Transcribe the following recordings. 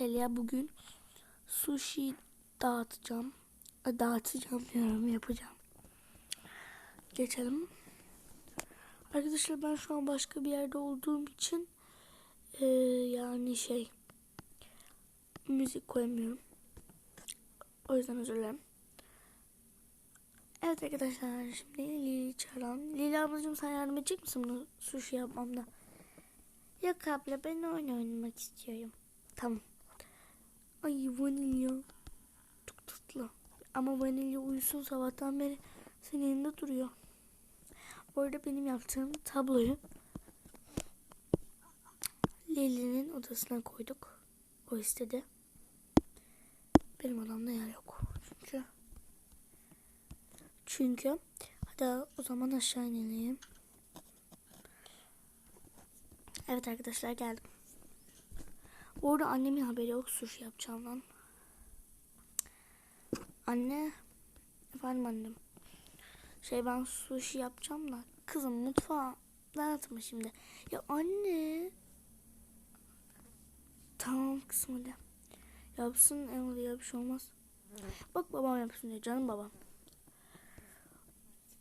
Leli'ye bugün sushi dağıtacağım. Dağıtacağım diyorum yapacağım. Geçelim. Arkadaşlar ben şu an başka bir yerde olduğum için eee, yani şey müzik koyamıyorum. O yüzden özür dilerim. Evet arkadaşlar şimdi Lili çağıralım. Lili ablacığım sen yardım edecek misin bunu sushi yapmamda? Yok abla ben oyun oynamak istiyorum. Tamam. Ay vanilya. Çok tatlı. Ama vanilya uyusun sabahtan beri senin elinde duruyor. Bu arada benim yaptığım tabloyu Lili'nin odasına koyduk. O istedi. Benim odamda yer yok. Çünkü çünkü hadi o zaman aşağı inelim. Evet arkadaşlar geldim. Bu arada annemin haberi yok sushi yapacağımdan. Anne. Efendim annem. Şey ben sushi yapacağım da kızım mutfağa dağıtma şimdi. Ya anne. Tamam kızım hadi. Yapsın Emily ya bir şey olmaz. Bak babam yapsın diyor canım babam.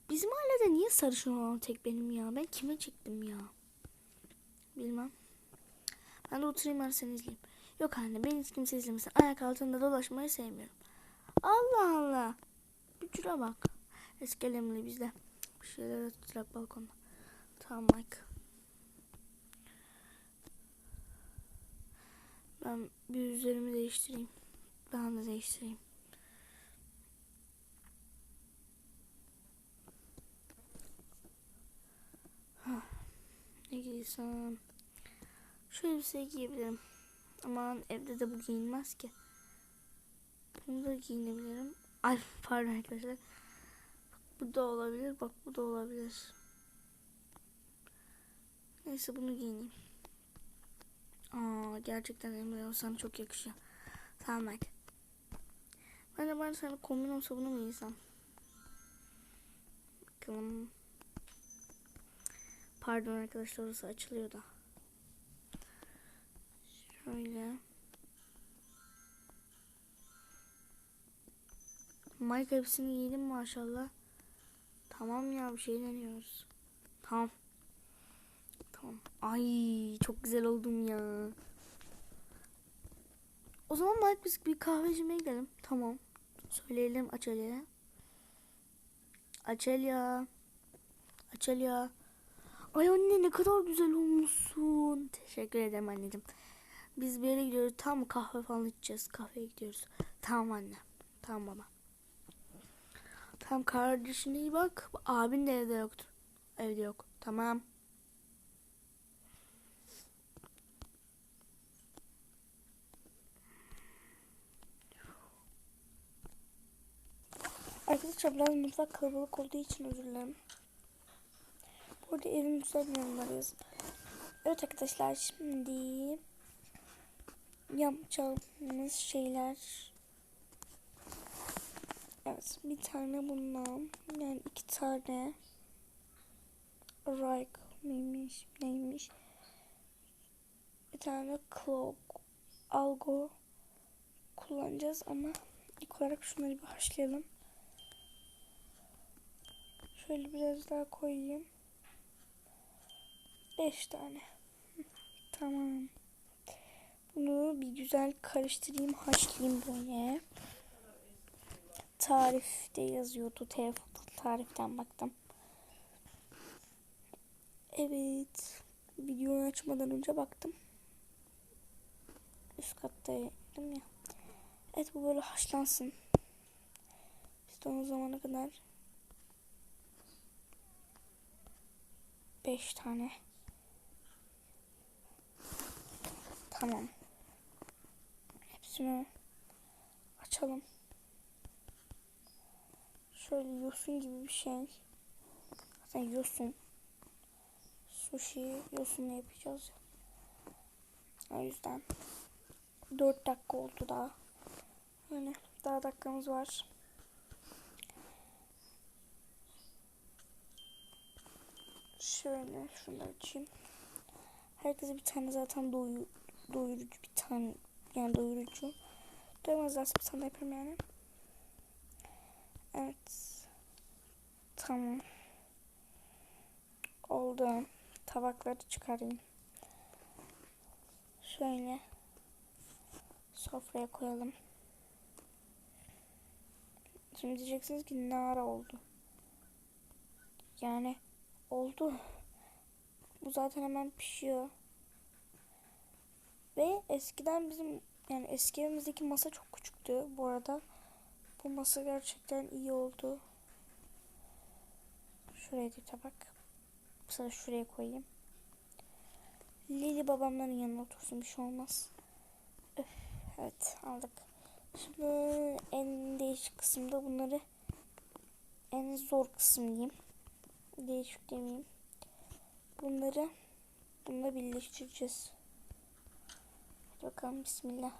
Bizim ailede niye sarışın olan tek benim ya? Ben kime çektim ya? Bilmem. Ben de oturayım ben seni izleyeyim. Yok anne beni hiç kimse izlemesin. Ayak altında dolaşmayı sevmiyorum. Allah Allah. Bücüre bak. Eski Emily bizde. Bir şeyler atacak balkonda. Tamam Mike. Ben bir üzerimi değiştireyim. Daha da değiştireyim. Ne giysem? Şu elbiseyi giyebilirim. Aman evde de bu giyinmez ki. Bunu da giyinebilirim. Ay pardon arkadaşlar. Bak, bu da olabilir. Bak bu da olabilir. Neyse bunu giyineyim. Aa gerçekten Emre olsam çok yakışıyor. Tamam bak. Ben de bari sana kombin olsa bunu mu giysem? Bakalım. Pardon arkadaşlar orası açılıyor da. Şöyle. Mike hepsini giydim maşallah. Tamam ya bir şey deniyoruz. Tamam. Tamam. Ay çok güzel oldum ya. O zaman Mike biz bir kahve içmeye gidelim. Tamam. Söyleyelim Açelya'ya. Açelya. Açelya. Ay anne ne kadar güzel olmuşsun. Teşekkür ederim anneciğim. Biz bir yere gidiyoruz. Tam kahve falan içeceğiz. Kahveye gidiyoruz. Tamam anne. Tamam baba. Tamam kardeşine iyi bak. Abin de evde yoktu. Evde yok. Tamam. Arkadaşlar biraz mutfak kalabalık olduğu için özür dilerim. Burada evin güzel yanındayız. Evet arkadaşlar şimdi yapacağımız şeyler Evet bir tane bundan yani iki tane Rike miymiş neymiş bir tane Cloak Algo kullanacağız ama ilk olarak şunları bir haşlayalım. Şöyle biraz daha koyayım. 5 tane. Tamam. Bunu bir güzel karıştırayım, haşlayayım böyle. Tarifte yazıyordu. Telefonda tariften baktım. Evet. Videoyu açmadan önce baktım. Üst kattaydım ya. Evet bu böyle haşlansın. İşte o zamana kadar 5 tane. Tamam. Hepsini açalım. Şöyle yosun gibi bir şey. Zaten yosun. Sushi yosunla yapacağız. O yüzden 4 dakika oldu daha. Yani daha dakikamız var. Şöyle şunu açayım. Herkese bir tane zaten doyu, doyurucu bir tane Yani doyurucu. Doymazlarsa bir tane yaparım yani. Evet. Tamam. Oldu. Tabakları çıkarayım. Şöyle sofraya koyalım. Şimdi diyeceksiniz ki ne ara oldu? Yani oldu. Bu zaten hemen pişiyor. Ve eskiden bizim yani eski evimizdeki masa çok küçüktü bu arada. Bu masa gerçekten iyi oldu. Şuraya bir tabak. Mesela şuraya koyayım. Lili babamların yanına otursun bir şey olmaz. Öf, evet aldık. Şimdi en değişik kısımda bunları en zor kısım diyeyim. Değişik demeyeyim. Bunları bununla birleştireceğiz. Bakalım bismillah.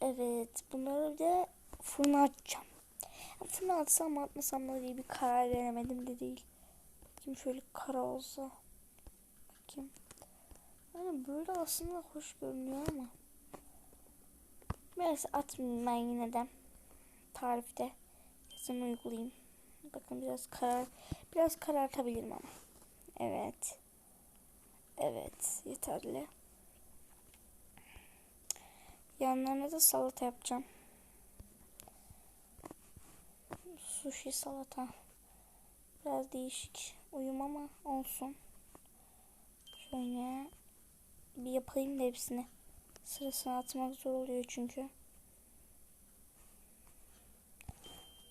Evet bunları bir de fırına atacağım. Yani fırına atsam atmasam mı diye bir karar veremedim de değil. Bakayım şöyle kara olsa. Bakayım. Yani böyle aslında hoş görünüyor ama. Neyse atmayayım ben yine de. Tarifte yazın uygulayayım. Bakın biraz karar biraz karartabilirim ama. Evet. Evet yeterli. Yanlarına da salata yapacağım. Sushi salata. Biraz değişik uyum ama olsun. Şöyle bir yapayım da hepsini. Sırasına atmak zor oluyor çünkü.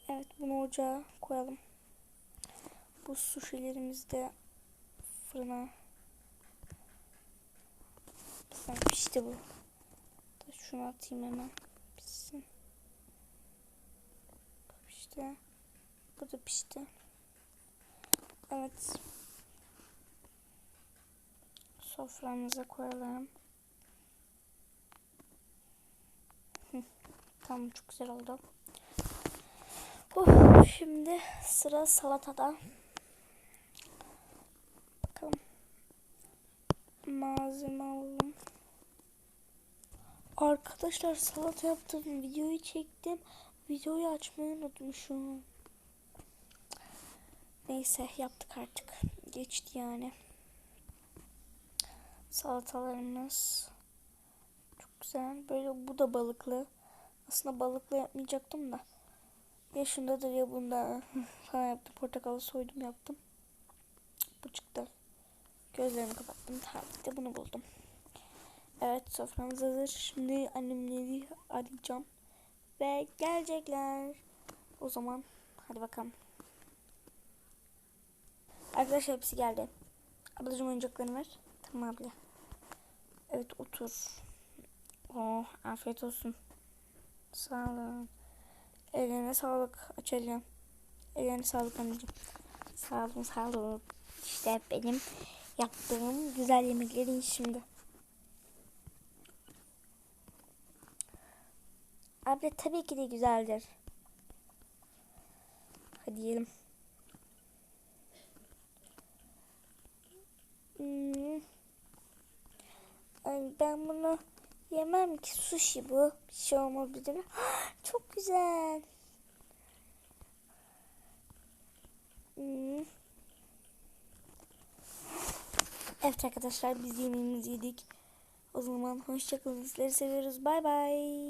Evet bunu ocağa koyalım. Bu suşilerimizi de fırına. Sen pişti bu. Şunu atayım hemen. Pişsin. Pişti. Bu da pişti. Evet. Soframıza koyalım. Tamam çok güzel oldu. Of, şimdi sıra salatada. Bakalım. Malzeme alalım. Arkadaşlar salata yaptım. Videoyu çektim. Videoyu açmayı unutmuşum. Neyse yaptık artık. Geçti yani. Salatalarımız çok güzel. Böyle bu da balıklı. Aslında balıklı yapmayacaktım da. Ya şundadır ya bunda falan yaptım. Portakalı soydum yaptım. Bu çıktı. Gözlerimi kapattım. Tarifte bunu buldum. Evet soframız hazır. Şimdi annemleri arayacağım. Ve gelecekler. O zaman hadi bakalım. Arkadaşlar hepsi geldi. Ablacığım oyuncaklarını ver. Tamam abla. Evet otur. Oh afiyet olsun. Sağ olun. Eline sağlık. Aç elini. Eline sağlık anneciğim. Sağ olun sağ olun. İşte benim yaptığım güzel yemeklerin şimdi. Abla tabii ki de güzeldir. Hadi yiyelim. Hmm. Ben bunu yemem ki sushi bu. Bir şey olmaz değil? Çok güzel. Hmm. Evet arkadaşlar biz yemeğimizi yedik. O zaman hoşçakalın. Sizleri seviyoruz. Bay bay.